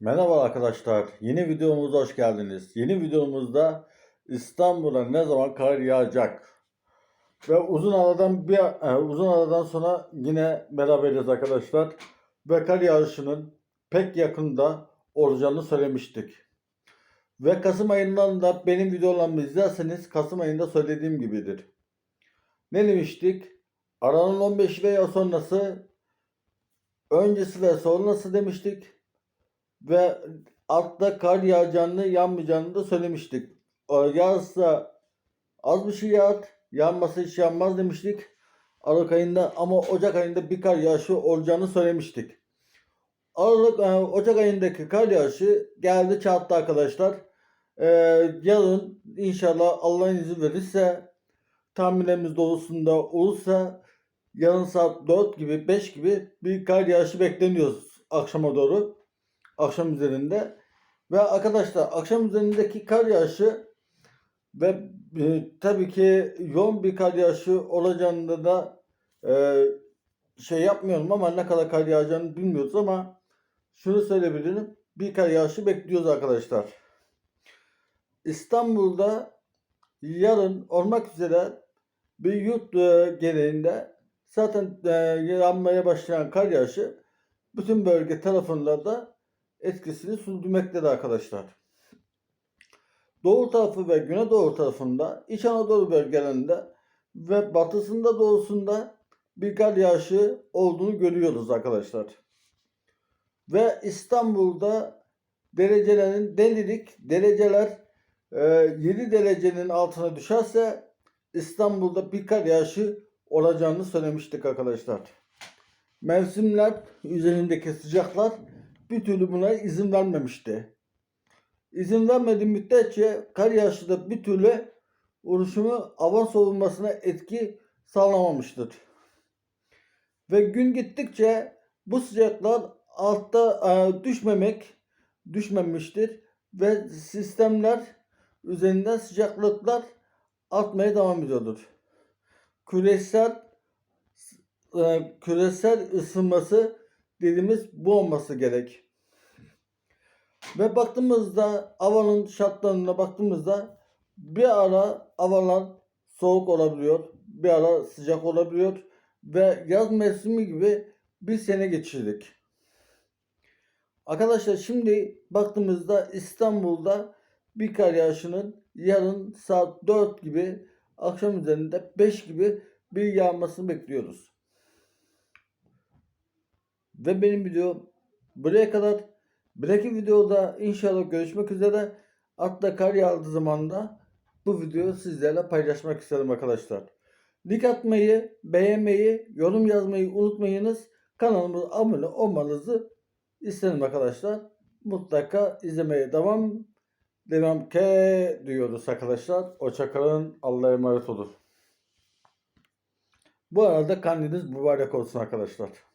Merhaba arkadaşlar. Yeni videomuza hoş geldiniz. Yeni videomuzda İstanbul'a ne zaman kar yağacak? Ve uzun aradan bir e, uzun aradan sonra yine beraberiz arkadaşlar. Ve kar yağışının pek yakında olacağını söylemiştik. Ve Kasım ayından da benim videolarımı izlerseniz Kasım ayında söylediğim gibidir. Ne demiştik? Aranın 15 veya sonrası öncesi ve sonrası demiştik ve altta kar yağacağını yanmayacağını da söylemiştik. Ee, Yağsa az bir şey yağar, yanması hiç yanmaz demiştik. Aralık ayında ama Ocak ayında bir kar yağışı olacağını söylemiştik. Aralık, e, Ocak ayındaki kar yağışı geldi çattı arkadaşlar. Ee, yarın inşallah Allah'ın izin verirse tahminlerimiz doğrusunda olursa yarın saat 4 gibi 5 gibi bir kar yağışı bekleniyoruz akşama doğru akşam üzerinde. Ve arkadaşlar akşam üzerindeki kar yağışı ve e, tabii ki yoğun bir kar yağışı olacağında da e, şey yapmıyorum ama ne kadar kar yağacağını bilmiyoruz ama şunu söyleyebilirim. Bir kar yağışı bekliyoruz arkadaşlar. İstanbul'da yarın olmak üzere bir yurt e, genelinde zaten e, yağmaya başlayan kar yağışı bütün bölge tarafında da etkisini sürdürmektedir arkadaşlar. Doğu tarafı ve güneydoğu tarafında İç Anadolu bölgelerinde ve batısında doğusunda bir kar yağışı olduğunu görüyoruz arkadaşlar. Ve İstanbul'da derecelerin delilik dereceler e, 7 derecenin altına düşerse İstanbul'da bir kar yağışı olacağını söylemiştik arkadaşlar. Mevsimler üzerindeki sıcaklar bir türlü buna izin vermemişti. İzin vermediği müddetçe kar yağışı bir türlü oluşumu hava soğumasına etki sağlamamıştır. Ve gün gittikçe bu sıcaklar altta e, düşmemek düşmemiştir ve sistemler üzerinden sıcaklıklar artmaya devam ediyordur. Küresel e, küresel ısınması dediğimiz bu olması gerek. Ve baktığımızda havanın şartlarına baktığımızda bir ara havalar soğuk olabiliyor, bir ara sıcak olabiliyor ve yaz mevsimi gibi bir sene geçirdik. Arkadaşlar şimdi baktığımızda İstanbul'da bir kar yağışının yarın saat 4 gibi akşam üzerinde 5 gibi bir yağmasını bekliyoruz. Ve benim video buraya kadar. Bir dahaki videoda inşallah görüşmek üzere. Hatta kar yağdığı zamanda bu videoyu sizlerle paylaşmak istedim arkadaşlar. Like atmayı, beğenmeyi, yorum yazmayı unutmayınız. Kanalımıza abone olmanızı isterim arkadaşlar. Mutlaka izlemeye devam devam ke diyoruz arkadaşlar. Hoşçakalın. Allah'a emanet olun. Bu arada kandiliniz mübarek olsun arkadaşlar.